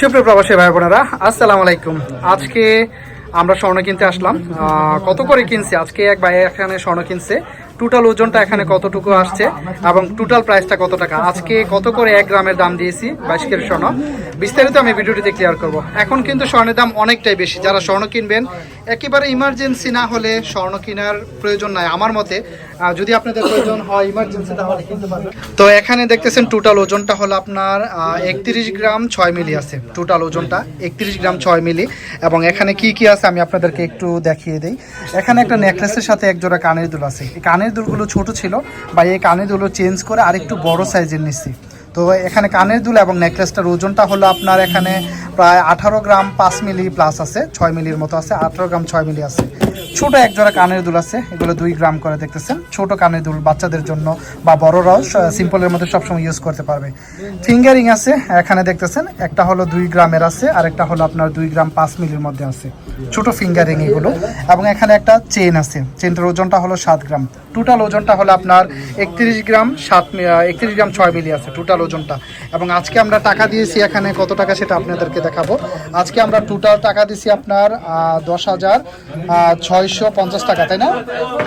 সুপ্রিয় প্রবাসী ভাই বোনেরা, আসসালামু আলাইকুম। আজকে আমরা স্বর্ণ কিনতে আসলাম। কত করে কিনছি? আজকে এক ভাই এখানে স্বর্ণ কিনছে। টোটাল ওজনটা এখানে কতটুকু আসছে এবং টোটাল প্রাইসটা কত টাকা? আজকে কত করে এক গ্রামের দাম দিয়েছি? বাইশ কেজি স্বর্ণ। বিস্তারিত আমি ভিডিওটিতে ক্লিয়ার করব। এখন কিন্তু স্বর্ণের দাম অনেকটাই বেশি। যারা স্বর্ণ কিনবেন একেবারে ইমার্জেন্সি না হলে স্বর্ণ কেনার প্রয়োজন নাই আমার মতে। যদি আপনাদের প্রয়োজন হয় ইমার্জেন্সি তাহলে কিনতে পারবেন। তো এখানে দেখতেছেন টোটাল ওজনটা হলো আপনার একত্রিশ গ্রাম ছয় মিলি আছে। টোটাল ওজনটা একত্রিশ গ্রাম ছয় মিলি। এবং এখানে কি কি আছে আমি আপনাদেরকে একটু দেখিয়ে দিই। এখানে একটা নেকলেসের সাথে এক জোড়া কানের দুল আছে। এই কানের দুলগুলো ছোট ছিল বা এই কানের দুলগুলো চেঞ্জ করে আরেকটু বড় সাইজের নিচ্ছি। তো এখানে কানের দুল এবং নেকলেসটার ওজনটা হলো আপনার এখানে প্রায় আঠারো গ্রাম পাঁচ মিলি প্লাস আছে, ছয় মিলির মতো আছে, আঠারো গ্রাম ছয় মিলি আছে। ছোট এক জোড়া কানের দুল আছে, এগুলো দুই গ্রাম করে দেখতেছেন। ছোট কানের দুল বাচ্চাদের জন্য বা বড়রাও সিম্পলের মধ্যে সবসময় ইউজ করতে পারবে। ফিঙ্গারিং আছে, এখানে দেখতেছেন, একটা হলো দুই গ্রামের আছে আর একটা হলো আপনার দুই গ্রাম পাঁচ মিলির মধ্যে আছে। ছোট ফিঙ্গারিং এগুলো। এবং এখানে একটা চেন আছে চেনটার ওজনটা হলো সাত গ্রাম। টোটাল ওজনটা হলো আপনার একত্রিশ গ্রাম সাত একত্রিশ গ্রাম ছয় মিলি আছে টোটাল ওজনটা। এবং আজকে আমরা টাকা দিয়েছি এখানে কত টাকা সেটা আপনাদেরকে দেখাবো। আজকে আমরা টোটাল টাকা দিয়েছি আপনার দশ হাজার ছয়শো পঞ্চাশ টাকা তাই না?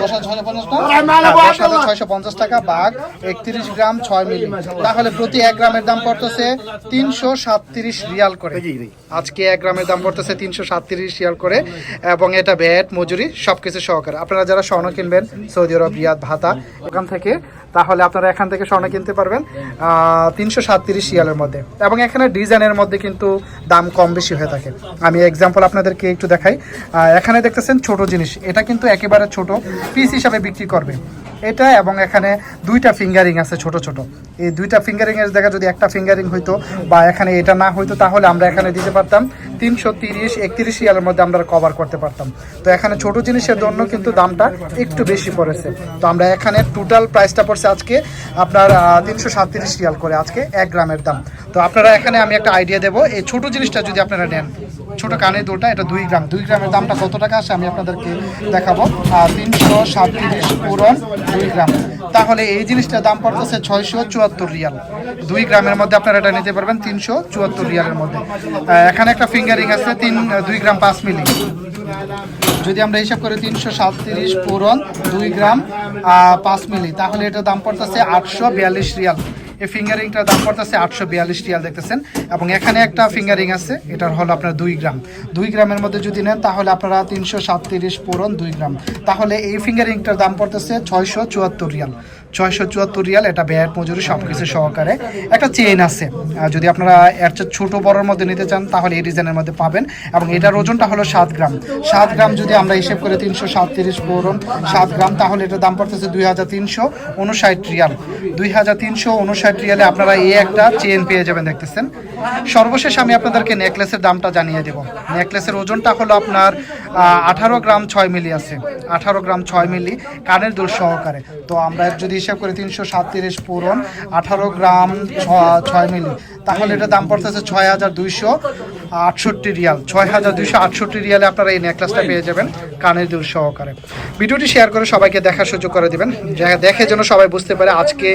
দশ হাজার ছয়শো পঞ্চাশ টাকা হ্যাঁ, দশ হাজার ছয়শো পঞ্চাশ টাকা বাঘ একত্রিশ গ্রাম ছয় মিলি। তাহলে প্রতি এক গ্রামের দাম পড়তেছে তিনশো সাতত্রিশ রিয়াল করে। আজকে এক গ্রামের দাম পড়তেছে তিনশো সাতত্রিশ রিয়াল করে। এবং এটা ভ্যাট মজুরি সবকিছু সহকারে। আপনারা যারা স্বর্ণ কিনবেন সৌদি আরব রিয়াদ ভাতা এখান থেকে তাহলে আপনারা এখান থেকে স্বর্ণ কিনতে পারবেন তিনশো সাতত্রিশ রিয়ালের মধ্যে। এবং এখানে ডিজাইনের মধ্যে কিন্তু দাম কম বেশি হয়ে থাকে। আমি এক্সাম্পল আপনাদেরকে একটু দেখাই। এখানে দেখতেছেন ছোট জিনিস। এটা কিন্তু একেবারে ছোট পিস হিসাবে বিক্রি করবে। এটা এবং এখানে দুইটা ফিঙ্গারিং আছে ছোট ছোট। এই দুইটা ফিঙ্গারিং এর জায়গায় যদি একটা ফিঙ্গারিং হইতো বা এখানে এটা না হইতো, তাহলে আমরা এখানে দিতে পারতাম তিনশো তিরিশ, একত্রিশ রিয়ালের মধ্যে আমরা কভার করতে পারতাম। তো এখানে ছোট জিনিসের জন্য কিন্তু দামটা একটু বেশি পড়েছে। তো আমরা এখানে টোটাল প্রাইসটা পড়ছে আজকে আপনার তিনশো সাতত্রিশ রিয়াল করে আজকে এক গ্রামের দাম। তো আপনারা এখানে আমি একটা আইডিয়া দেবো। এই ছোট জিনিসটা যদি আপনারা নেন। ছোট কানের দুটা, এটা দুই গ্রাম। দুই গ্রামের দামটা কত টাকা আসে আমি আপনাদেরকে দেখাবো। তিনশো সাতত্রিশ পূরণ দুই গ্রাম। তাহলে এই জিনিসটার দাম পড়তেছে ছয়শো চুয়াত্তর রিয়াল। দুই গ্রামের মধ্যে আপনারা এটা নিতে পারবেন তিনশো চুয়াত্তর রিয়ালের মধ্যে। এখানে একটা ফিঙ্গারিং আছে, তিন, দুই গ্রাম পাঁচ মিলি। যদি আমরা হিসাব করি তিনশো সাতত্রিশ পূরণ দুই গ্রাম পাঁচ মিলি, তাহলে এটার দাম পড়তেছে আটশো বিয়াল্লিশ রিয়াল। এই ফিঙ্গারিংটার দাম পড়তেছে আটশো বিয়াল্লিশ টিয়াল দেখতেছেন। এবং এখানে একটা ফিঙ্গারিং আছে, এটার হলো আপনার দুই গ্রাম। দুই গ্রামের মধ্যে যদি নেন, তাহলে আপনারা তিনশো সাতত্রিশ পূরণ দুই গ্রাম। তাহলে এই ফিঙ্গারিংটার দাম পড়তেছে ছয়শো চুয়াত্তর রিয়াল। ছয়শো চুয়াত্তর রিয়াল, এটা ব্যয়ের মজুরি সব কিছু সহকারে। একটা চেইন আছে। যদি আপনারা এর চেয়ে ছোটো বড়োর মধ্যে নিতে চান, তাহলে এই ডিজাইনের মধ্যে পাবেন। এবং এটার ওজনটা হলো সাত গ্রাম। সাত গ্রাম যদি আমরা হিসেব করে তিনশো সাতত্রিশ পূরণ সাত গ্রাম, তাহলে এটার দাম পড়তেছে দুই হাজার তিনশো উনষাট রিয়াল। দুই হাজার তিনশো উনষাট রিয়ালে আপনারা এই একটা চেন পেয়ে যাবেন, দেখতেছেন? সর্বশেষ আমি আপনাদেরকে নেকলেসের দামটা জানিয়ে দেব। নেকলেসের ওজনটা হলো আপনার আঠারো গ্রাম ছয় মিলি আছে। আঠারো গ্রাম ছয় মিলি কানের দুল সহকারে। তো আমরা যদি হিসাব করি তিনশো সাতত্রিশ পূরণ আঠারো গ্রাম ছয় মিলি। তাহলে এটা দাম পড়তেছে ছয় হাজার দুইশো আটষট্টি রিয়াল। ছয় হাজার দুইশো আটষট্টি রিয়ালে আপনারা এই নেকলেসটা পেয়ে যাবেন কানের দুল সহকারে। ভিডিওটি শেয়ার করে সবাইকে দেখার সুযোগ করে দিবেন। দেখে যেন সবাই বুঝতে পারে আজকে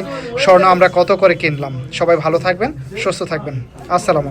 স্বর্ণ আমরা কত করে কিনলাম। সবাই ভালো থাকবেন, সুস্থ থাকবেন। আসসালাম